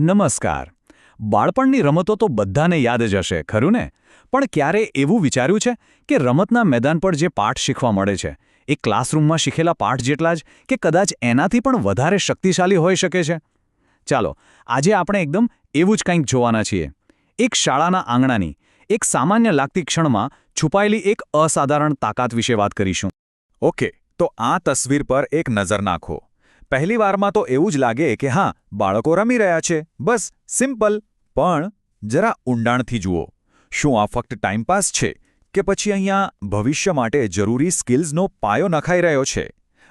નમસ્કાર. બાળપણની રમતો તો બધાને યાદ જ હશે, ખરું ને? પણ ક્યારે એવું વિચાર્યું છે કે રમતના મેદાન પર જે પાઠ શીખવા મળે છે, એ ક્લાસરૂમમાં શીખેલા પાઠ જેટલા જ કે કદાચ એનાથી પણ વધારે શક્તિશાળી હોઈ શકે છે? ચાલો, આજે આપણે એકદમ એવું જ કંઈક જોવાના છીએ. એક શાળાના આંગણાની, એક સામાન્ય લાગતી ક્ષણમાં છુપાયેલી એક અસાધારણ તાકાત વિશે વાત કરીશું. ઓકે, તો આ તસવીર પર એક નજર નાખો. પહેલી વારમાં તો એવું જ લાગે કે હા, બાળકો રમી રહ્યા છે. બસ, સિમ્પલ. પણ જરા ઊંડાણથી જુઓ. શું આ ફક્ત ટાઈમપાસ છે કે પછી અહીંયા ભવિષ્ય માટે જરૂરી સ્કિલ્સનો પાયો નખાઈ રહ્યો છે?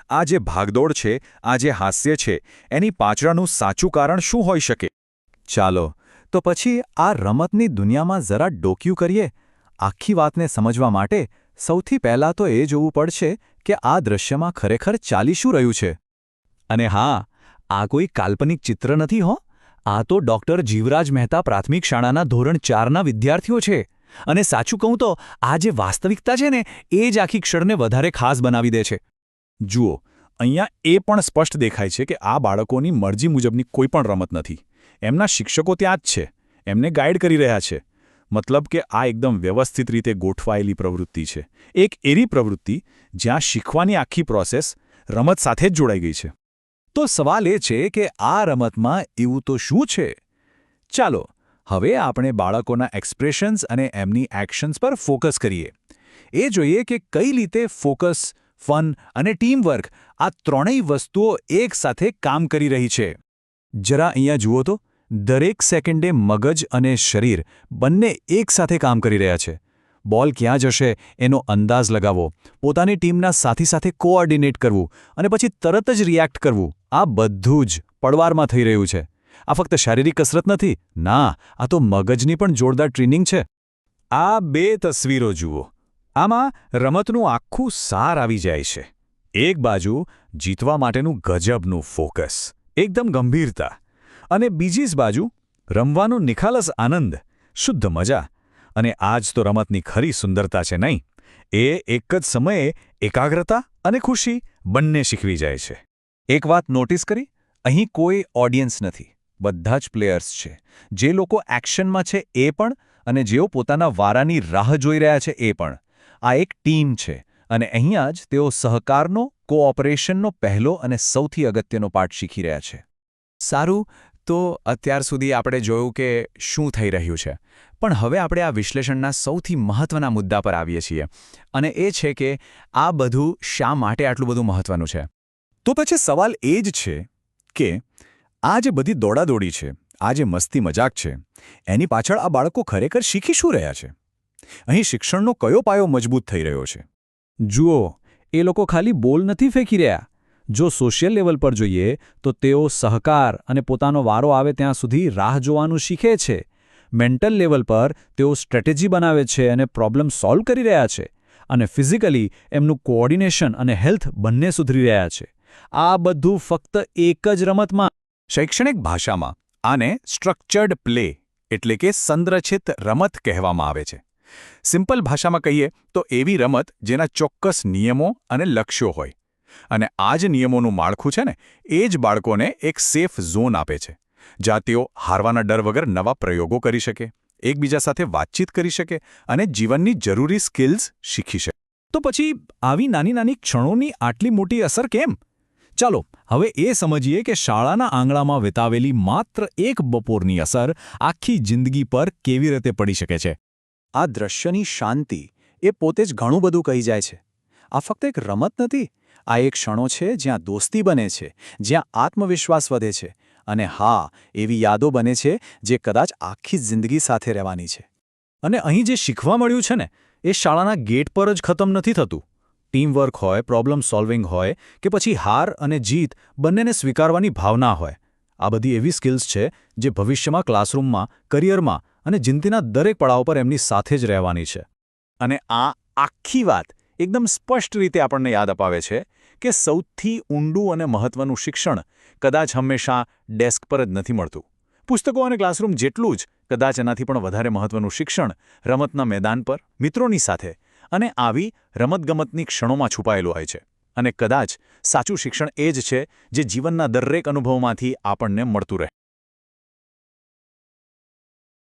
આ જે ભાગદોડ છે, આ જે હાસ્ય છે, એની પાછળનું સાચું કારણ શું હોઈ શકે? ચાલો, તો પછી આ રમતની દુનિયામાં જરા ડોક્યું કરીએ. આખી વાતને સમજવા માટે સૌથી પહેલાં તો એ જોવું પડશે કે આ દ્રશ્યમાં ખરેખર ચાલી શું રહ્યું છે. અને હા, આ કોઈ કાલ્પનિક ચિત્ર નથી હો. આ તો ડોક્ટર જીવરાજ મહેતા પ્રાથમિક શાળાના ધોરણ ચારના વિદ્યાર્થીઓ છે. અને સાચું કહું તો, આ જે વાસ્તવિકતા છે ને, એ જ આખી ક્ષણને વધારે ખાસ બનાવી દે છે. જુઓ, અહીંયા એ પણ સ્પષ્ટ દેખાય છે કે આ બાળકોની મરજી મુજબની કોઈ પણ રમત નથી. એમના શિક્ષકો ત્યાં જ છે. એમને ગાઈડ કરી રહ્યા છે. મતલબ કે આ એકદમ વ્યવસ્થિત રીતે ગોઠવાયેલી પ્રવૃત્તિ છે. એક એવી પ્રવૃત્તિ જ્યાં શીખવાની આખી પ્રોસેસ રમત સાથે જ જોડાઈ ગઈ છે. તો સવાલ એ છે કે આ રમતમાં એવું તો શું છે? ચાલો, હવે આપણે બાળકોના એક્સપ્રેશન્સ અને એમની એક્શન્સ પર ફોકસ કરીએ. એ જોઈએ કે કઈ રીતે ફોકસ ફન અને ટીમવર્ક આ ત્રણેય વસ્તુઓ એકસાથે કામ કરી રહી છે. જરા અહીંયા જુઓ તો, દરેક સેકન્ડે મગજ અને શરીર બંને એકસાથે કામ કરી રહ્યા છે. બોલ ક્યાં જશે એનો અંદાજ લગાવો. પોતાની ટીમના સાથી સાથે કોઓર્ડિનેટ કરવું અને પછી તરત જ રિએક્ટ કરવું. આ બધું જ પડવારમાં થઈ રહ્યું છે. આ ફક્ત શારીરિક કસરત નથી. ના, આ તો મગજની પણ જોરદાર ટ્રેનિંગ છે. આ બે તસવીરો જુઓ. આમાં રમતનું આખું સાર આવી જાય છે. એક બાજુ જીતવા માટેનું ગજબનું ફોકસ, એકદમ ગંભીરતા અને બીજી જ બાજુ રમવાનો નિખાલસ આનંદ, શુદ્ધ મજા અને આજ તો રમતની ખરી સુંદરતા છે નહીં? એ એક જ સમયે એકાગ્રતા અને ખુશી બંને શીખવી જાય છે. એક વાત નોટિસ કરી? અહીં કોઈ ઓડિયન્સ નથી. બધા જ પ્લેયર્સ છે. જે લોકો એક્શનમાં છે એ પણ અને જેઓ પોતાના વારાની રાહ જોઈ રહ્યા છે એ પણ. આ એક ટીમ છે અને અહીંયા જ તેઓ સહકારનો, કોઓપરેશનનો પહેલો અને સૌથી અગત્યનો પાઠ શીખી રહ્યા છે. સારું, તો અત્યાર સુધી આપણે જોયું કે શું થઈ રહ્યું છે. પણ હવે આપણે આ વિશ્લેષણના સૌથી મહત્વના મુદ્દા પર આવીએ છીએ. અને એ છે કે આ બધું શા માટે આટલું બધું મહત્વનું છે? તો પછી સવાલ એ જ છે કે આ જે બધી દોડાદોડી છે, આ જે મસ્તી મજાક છે, એની પાછળ આ બાળકો ખરેખર શીખી શું રહ્યા છે? અહીં શિક્ષણનો કયો પાયો મજબૂત થઈ રહ્યો છે? જુઓ, એ લોકો ખાલી બોલ નથી ફેંકી રહ્યા. જો સોશિયલ લેવલ પર જોઈએ તો તેઓ સહકાર અને પોતાનો વારો આવે ત્યાં સુધી રાહ જોવાનું શીખે છે. મેન્ટલ લેવલ પર તેઓ સ્ટ્રેટેજી બનાવે છે અને પ્રોબ્લેમ સોલ્વ કરી રહ્યા છે અને ફિઝિકલી એમનું કોઓર્ડિનેશન અને હેલ્થ બંને સુધરી રહ્યા છે. આ બધું ફક્ત એક જ રમતમાં. શૈક્ષણિક ભાષામાં આને સ્ટ્રક્ચર્ડ પ્લે એટલે કે સંરચિત રમત કહેવામાં આવે છે. સિમ્પલ ભાષામાં કહીએ તો એવી રમત જેના ચોક્કસ નિયમો અને લક્ષ્યો હોય. અને આ જ નિયમોનું માળખું છે ને, એ જ બાળકોને એક સેફ ઝોન આપે છે. જ્યાં તેઓ હારવાના ડર વગર નવા પ્રયોગો કરી શકે, એકબીજા સાથે વાતચીત કરી શકે અને જીવનની જરૂરી સ્કિલ્સ શીખી શકે. તો પછી આવી નાની નાની ક્ષણોની આટલી મોટી અસર કેમ? ચાલો, હવે એ સમજીએ કે શાળાના આંગણામાં વિતાવેલી માત્ર એક બપોરની અસર આખી જિંદગી પર કેવી રીતે પડી શકે છે? આ દ્રશ્યની શાંતિ એ પોતે જ ઘણું બધું કહી જાય છે. આ ફક્ત એક રમત નથી, આ એક ક્ષણો છે જ્યાં દોસ્તી બને છે, જ્યાં આત્મવિશ્વાસ વધે છે અને હા, એવી યાદો બને છે જે કદાચ આખી જિંદગી સાથે રહેવાની છે. અને અહીં જે શીખવા મળ્યું છે ને, એ શાળાના ગેટ પર જ ખતમ નથી થતું. ટીમવર્ક હોય, પ્રોબ્લેમ સોલ્વિંગ હોય, કે પછી હાર અને જીત બંનેને સ્વીકારવાની ભાવના હોય. આ બધી એવી સ્કિલ્સ છે જે ભવિષ્યમાં ક્લાસરૂમમાં, કરિયરમાં અને જિંદગીના દરેક પડાવ પર એમની સાથે જ રહેવાની છે. અને આ આખી વાત એકદમ સ્પષ્ટ રીતે આપણને યાદ અપાવે છે કે સૌથી ઊંડું અને મહત્વનું શિક્ષણ કદાચ હંમેશા ડેસ્ક પર જ નથી મળતું. પુસ્તકો અને ક્લાસરૂમ જેટલું જ કદાચ એનાથી પણ વધારે મહત્વનું શિક્ષણ રમતના મેદાન પર, મિત્રોની સાથે અને આવી રમતગમતની ક્ષણોમાં છુપાયેલું હોય છે. અને કદાચ સાચું શિક્ષણ એ જ છે જે જીવનના દરેક અનુભવમાંથી આપણને મળતું રહે.